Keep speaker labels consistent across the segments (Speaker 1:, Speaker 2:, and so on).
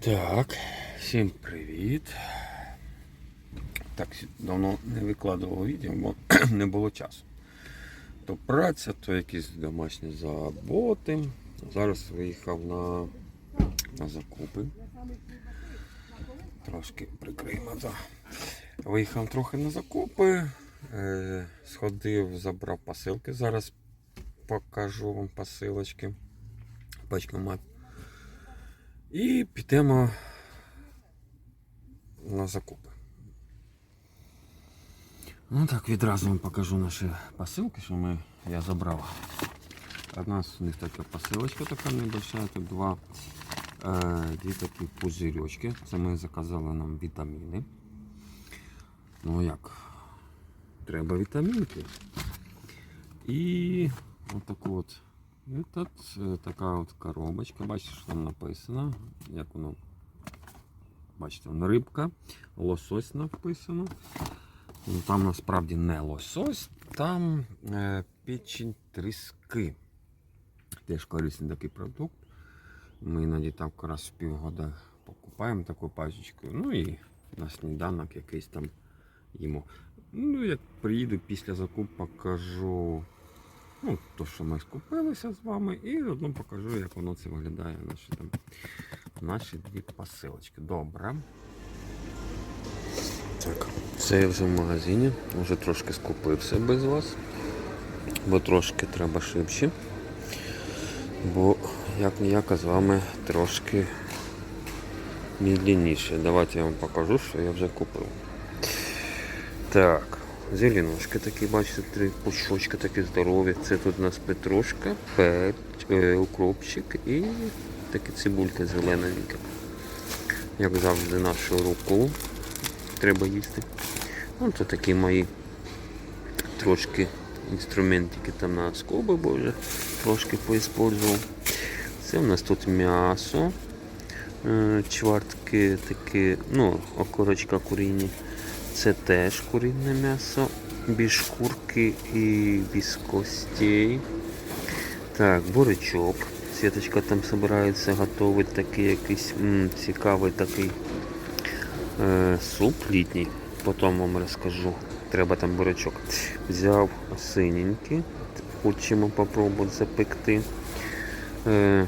Speaker 1: Так, всім привіт. Так, давно не викладував відео, бо не було часу. То праця, то якісь домашні заботи. Зараз виїхав на, на закупи. Трошки прикриємо. Да. Виїхав трохи на закупи. Е, сходив, забрав посилки. Зараз покажу вам посилочки. Пачкомат. І підемо на закупи. Ну так, відразу вам покажу наші посилки, що ми, я забрав. Одна з них така посилочка така небольшая, тут два е, дві такі пузирьочки. Це ми заказали нам вітаміни. Ну як, треба вітамінки. І отаку от і тут е, така от коробочка, бачите, що там написано, як воно, бачите, рибка, лосось написано. Ну, Там насправді не лосось, там е, печень тріски. Теж корисний такий продукт. Ми іноді так раз в півгода покупаємо таку пачечку. Ну і на сніданок якийсь там їмо. Ну, як приїду після закуп, покажу Ну, то, що ми скупилися з вами, і одну покажу, як воно це виглядає. Наші там наші дві посилочки. Добре. Так, це я вже в магазині, вже трошки скупився без вас, бо трошки треба швидше. Бо як ніяк з вами трошки медленніше. Давайте я вам покажу, що я вже купив. Так. Зеленушки такі, бачите, три пучочки такі здорові. Це тут у нас петрушка, перч, е, укропчик і такі цибулька зелененька. Як завжди нашу руку треба їсти. Ну, це такі мої трошки інструментики там на скоби, боже, трошки поіспользував. Це у нас тут м'ясо, е, чвартки такі, ну, окорочка куріння. Це теж курінне м'ясо, без шкурки і без костей. Так, бурячок. Світочка там збирається готувати такий якийсь м, цікавий такий е, суп літній. Потім вам розкажу. Треба там бурячок. Взяв синенький. Хочемо попробувати запекти. Е,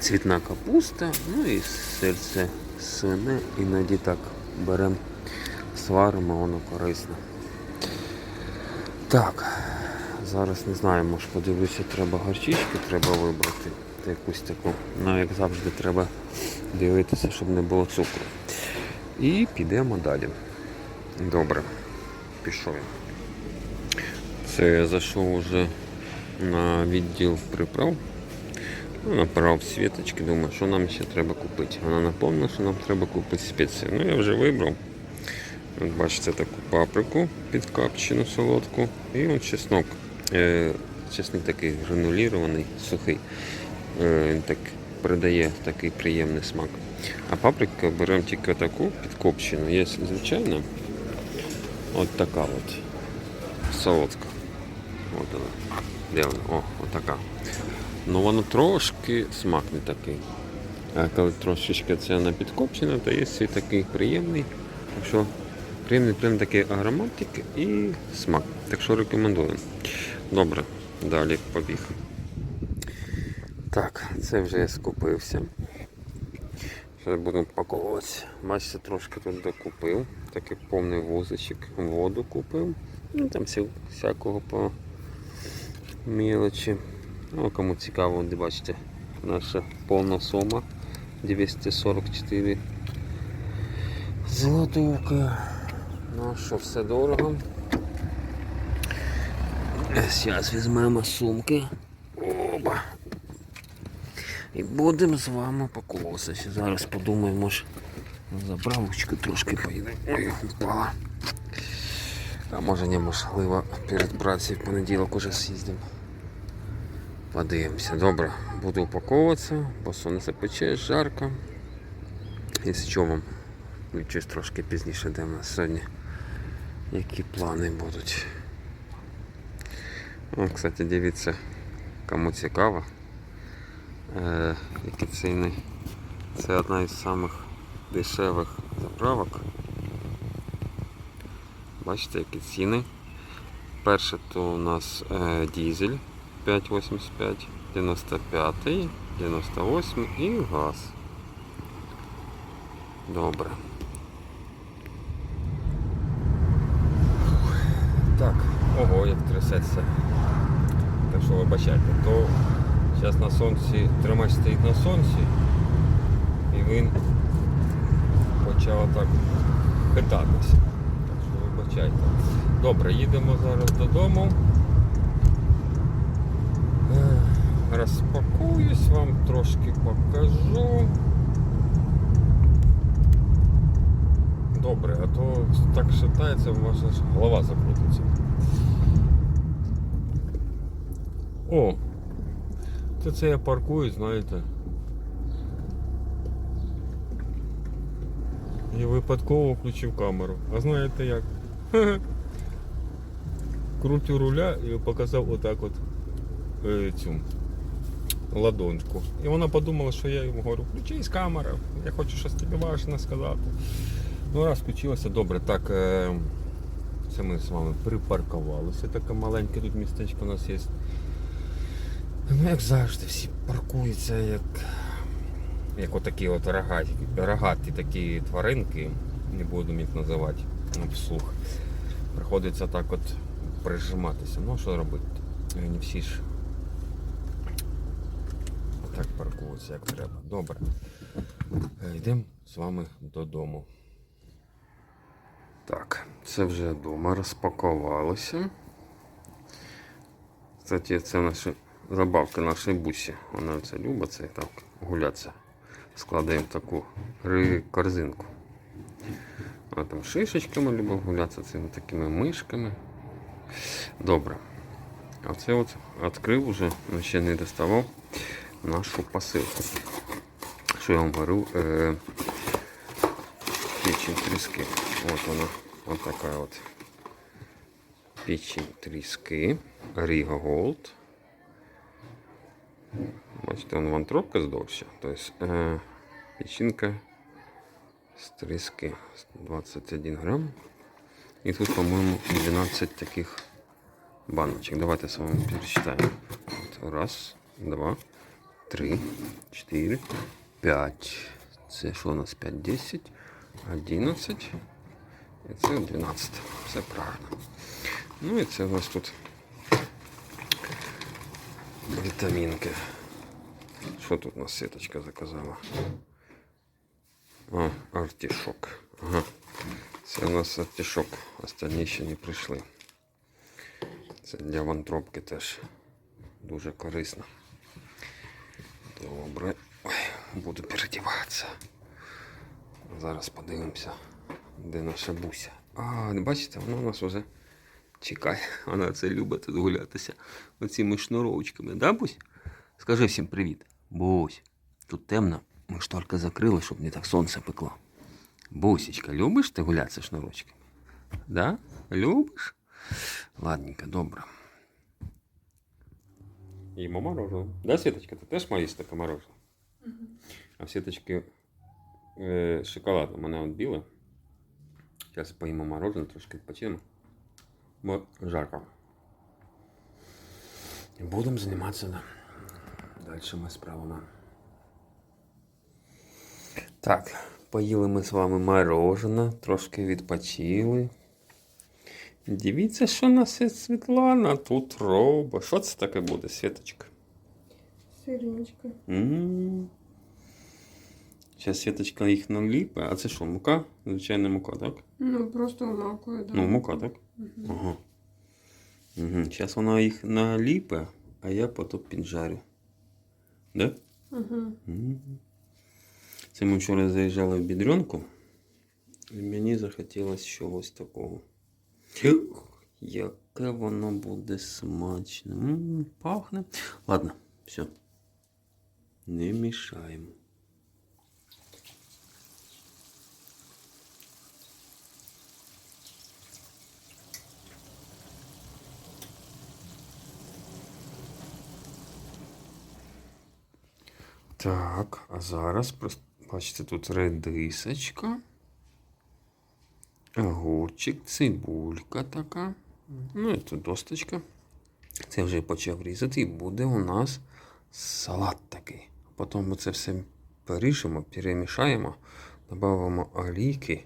Speaker 1: цвітна капуста, ну і серце свине. Іноді так беремо сваримо, воно корисне. Так, зараз не знаю, може подивлюся, треба горчички треба вибрати. Якусь таку. Ну, як завжди, треба дивитися, щоб не було цукру. І підемо далі. Добре, пішов. Це я зайшов вже на відділ приправ. Ну, Направив світочки, думаю, що нам ще треба купити. Вона напомнила, що нам треба купити спеції. Ну я вже вибрав. От бачите таку паприку підкапчену солодку. І от чеснок. Е, чесник такий гранулірований, сухий. Е, Він так придає такий приємний смак. А паприка беремо тільки таку підкопчену. Є звичайно от така от солодка. От вона. Де вона? О, от така. Ну воно трошки смак не такий. А коли трошечки це вона підкопчена, то є свій такий приємний. Так що Приємний прям такий ароматик і смак. Так що рекомендую. Добре, далі побіг. Так, це вже я скупився. Зараз буду пакуватися. Бачите, трошки тут докупив. Такий повний возичок. Воду купив. Ну там всякого по мелочі. Ну, кому цікаво, де бачите, наша повна сома 244 золотовка. Ну що, все дорого. Зараз візьмемо сумки. Оба. І будемо з вами поколосися. Зараз подумаємо, на заправочку трошки поїдемо. Ой, впала. А може неможливо перед працею в понеділок уже з'їздимо. Подивимося. Добре, буду упаковуватися, бо сонце пече, жарко. Якщо що вам щось трошки пізніше, де в нас сьогодні які плани будуть. О, кстати, дивіться, кому цікаво, е, які ціни Це одна із самих дешевих заправок. Бачите, які ціни. Перше то у нас е, дізель 5,85, 95, 98 і газ. Добре. Так, ого, як трясеться. Так що вибачайте, то зараз на сонці, тримач стоїть на сонці, і він почав так хитатися. Так що вибачайте. Добре, їдемо зараз додому. Розпакуюсь, вам трошки покажу. Добре, а то так шатається, ваша голова закрутиться. О! Це це я паркую, знаєте. І випадково включив камеру. А знаєте як? Крутю руля і показав отак от е, цю ладоньку. І вона подумала, що я йому говорю, включись камера, я хочу щось тобі важне сказати. Ну раз включилося, добре, так. Е, це ми з вами припаркувалися. Таке маленьке тут містечко у нас є. Ну, як завжди, всі паркуються, як, як отакі от рогаті, рогаті такі тваринки, не буду їх називати ну, вслух. Приходиться так от прижиматися. Ну, що робити? Е, Не всі ж так паркуються, як треба. Добре. Е, Йдемо з вами додому. Так, це вже вдома розпакувалося. Кстати, це наші забавки нашої бусі. Вона це любить, це так гулятися. Складаємо таку корзинку. А там шишечками любить гулятися, цими такими мишками. Добре. А це от відкрив уже, ще не доставав нашу посилку. Що я вам говорю? Е- печень тріски. От вона, от така от печень тріски. Ріга Голд. Бачите, вон вантробка здовжча. Тобто е, печінка з тріски 21 грам. І тут, по-моєму, 12 таких баночек. Давайте з вами пересчитаємо. От, раз, два, три, чотири, п'ять. Це що у нас 5, 10, 11. І це 12. Все правильно. Ну і це у нас тут вітамінки. Що тут у нас сіточка заказала? А, артишок. Ага. Це у нас артишок. Останні ще не прийшли. Це для вантробки теж дуже корисно. Добре. Ой, буду передіватися. Зараз подивимося, де наша буся. А, бачите, вона у нас вже чекає. Вона це любить тут гулятися оціми шнуровочками, да, Бусь? Скажи всім привіт. Бусь, тут темно, ми шторки закрили, щоб не так сонце пекло. Бусечка, любиш ти гулятися шнурочками? Да? Любиш? Ладненько, добре. Їмо мороженое. Да, Світочка, ти теж маєш таке мороженое? А в Світочки е, шоколад. У мене от біле. Зараз поїмо мороженое, трошки відпочинемо. Бо жарко. Будемо займатися да, дальшими справами. Так, поїли ми з вами мороженое, трошки відпочили. Дивіться, що нас Світлана тут робить. Що це таке буде, Світочка?
Speaker 2: Сиріночка.
Speaker 1: Зараз Світочка їх наліпе. А це що, мука? Звичайна мука, так?
Speaker 2: Ну, просто макою, да.
Speaker 1: Ну, мука, так? Ага. Угу. Зараз вона їх наліпе, а я потім піджарю. Да?
Speaker 2: Угу.
Speaker 1: Мгм. Це ми вчора заїжджали в бідренку, і мені захотілося чогось такого. Яке воно буде смачне. М, пахне. Ладно, все. Не мішаємо. Так, а зараз Бачите, тут редисочка. Огурчик, цибулька така. Ну і тут досточка. Це вже почав різати, і буде у нас салат такий. Потім ми це все поріжемо, перемішаємо, додамо олійки.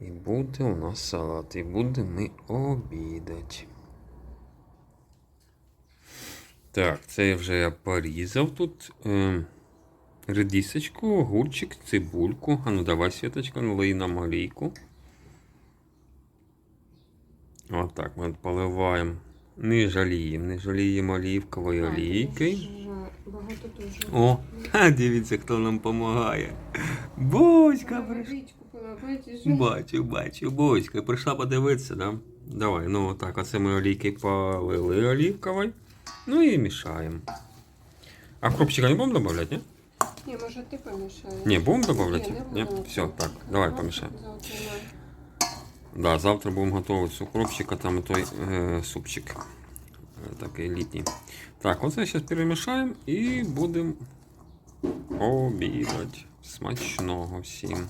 Speaker 1: І буде у нас салат. І будемо ми обідати. Так, це вже я порізав тут. Редисочку, огурчик, цибульку. А ну давай, Світочка, налий нам олійку. Отак ми поливаємо. Не жаліємо, не жаліємо олівкової олійки.
Speaker 2: Багато дуже.
Speaker 1: О, ха, дивіться, хто нам допомагає. Боська прийшла. Бачу, бачу, Боська прийшла подивитися, да? Давай, ну отак, оце ми олійки полили олівковою. Ну і мішаємо. А кропчика не будемо додавати, ні?
Speaker 2: Ні, може ти помішаєш?
Speaker 1: Ні, будемо додавати?
Speaker 2: Ні,
Speaker 1: Ні?
Speaker 2: не будемо.
Speaker 1: Все, так, давай помішаємо.
Speaker 2: Завтра на-
Speaker 1: Да, завтра будемо готувати з укропчика, там і той е, супчик. Е, такий літній. Так, оце зараз перемішаємо і будемо обідати. Смачного всім.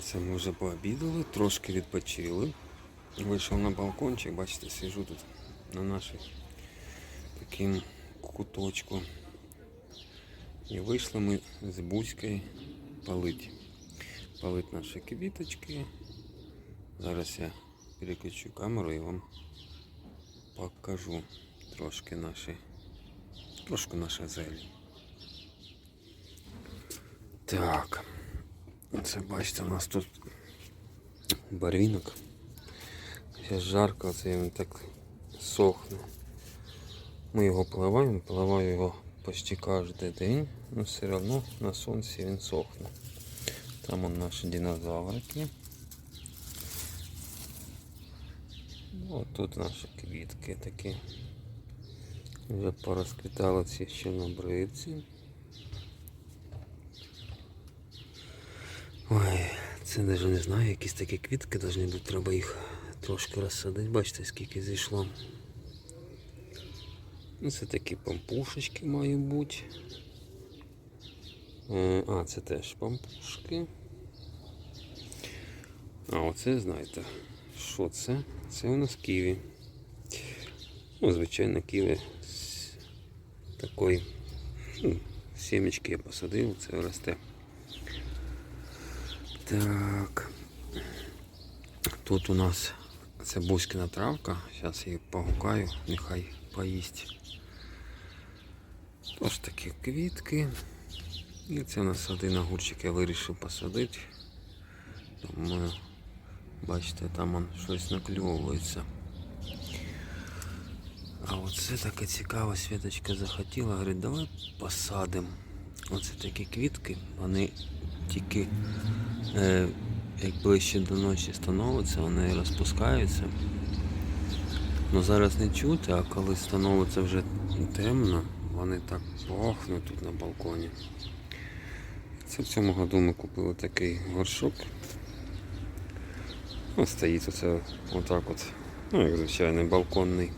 Speaker 1: Це ми вже пообідали, трошки відпочили. Вийшов на балкончик, бачите, сижу тут на нашій таким Куточку. І вийшли ми з Бузькою палить. Палить наші квіточки. Зараз я переключу камеру і вам покажу трошки наші, трошки наші зелі. Так. Це бачите, у нас тут барвінок. Зараз жарко, це він так сохне. Ми його поливаємо, поливаю його почти кожен день, але все одно на сонці він сохне. Там он наші динозаврики. Ну, тут наші квітки такі. Вже порозквітали ці чорнобривці. Ой, це навіть не знаю, якісь такі квітки повинні бути, треба їх трошки розсадити. Бачите, скільки зійшло. Ну, це такі пампушечки мають бути. Е, А, це теж пампушки. А оце знаєте, що це? Це у нас ківі. Ну, звичайно, ківі з такої ну, сімечки я посадив, це росте. Так. Тут у нас це бузькина травка. Зараз її погукаю, нехай поїсть. Тож такі квітки. І це у нас один огурчик я вирішив посадити. Думаю, бачите, там он щось накльовується. А оце таке цікаво, Світочка захотіла, говорить, давай посадимо. Оце такі квітки, вони тільки е, як ближче до ночі становиться, вони розпускаються. Ну зараз не чути, а коли становиться вже темно, вони так пахнуть тут на балконі. Це в цьому году ми купили такий горшок. Ну, стоїть оце отак от. Ну, як звичайний балконний.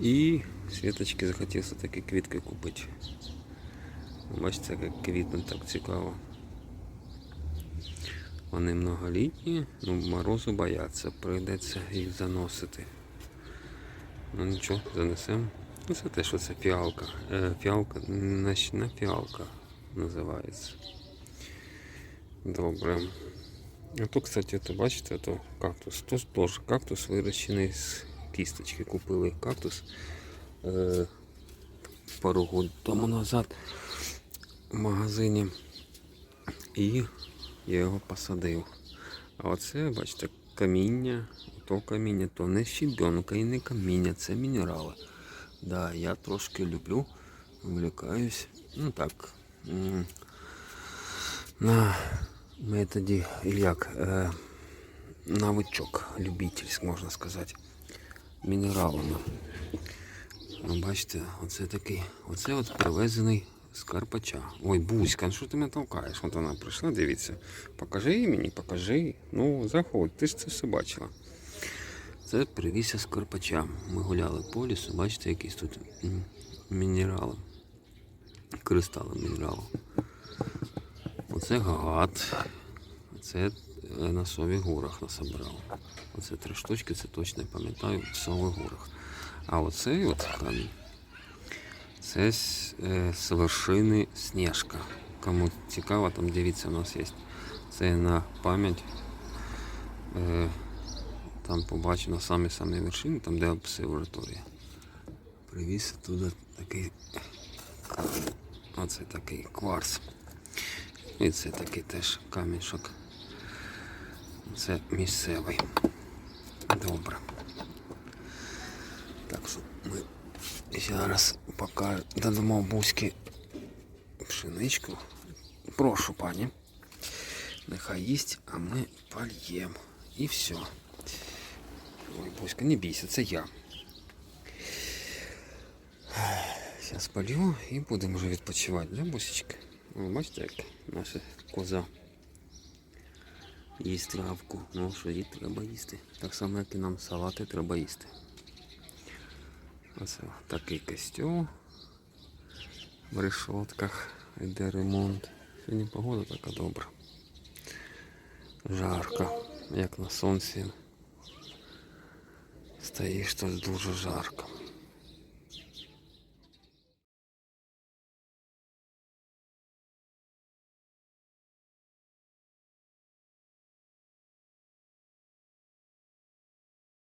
Speaker 1: І Світочки захотілося такі квітки купити. Бачите, як квітнуть так цікаво. Вони многолітні, ну морозу бояться, прийдеться їх заносити. Ну нічого, занесемо. Ну це те, що це фіалка. Е, фіалка, ночна фіалка називається. Добре. А то, кстати, это, бачите, это кактус. Тож теж кактус вирощений з кісточки. Купили кактус е, пару років тому назад в магазині. І я його посадив. А оце, бачите, каміння. То каміння, то не щебенка і не каміння, це мінерали. Да, я трошки люблю, увлекаюсь. Ну так. На методі, як, е, навичок любительськ, можна сказати. Мінералами. Ну, бачите, оце такий, оце от привезений з Карпача. Ой, Буська, ну що ти мене толкаєш? От вона прийшла, дивіться. Покажи мені, покажи. Ну, заходь, ти ж це все бачила. Це привізся з Карпача. Ми гуляли по лісу, бачите, якісь тут мінерали. кристали мінералу. Оце гагат. Це е, на Сові горах насобирав. Оце три штучки, це точно пам'ятаю, в Сових горах. А оцей от камінь. Це з, е, вершини Снежка. Кому цікаво, там дивіться, у нас є. Це на пам'ять. Там побачено самі самі вершини, там де обсерваторія. Привіз туди такий. Оце такий кварц. І це такий теж камішок. Це місцевий. Добре. Так що ми зараз поки додамо бузьки пшеничку. Прошу, пані. Нехай їсть, а ми польємо. І все. Ой, Буська, не бійся, це я. Зараз полью і будемо вже відпочивати, да, Бусечка? Ви бачите, як наша коза їсть травку. Ну, що їй треба їсти. Так само, як і нам салати треба їсти. Оце такий костюм в решотках. Йде ремонт. Сьогодні погода така добра. Жарко, як на сонці. Стоїш тут дуже жарко.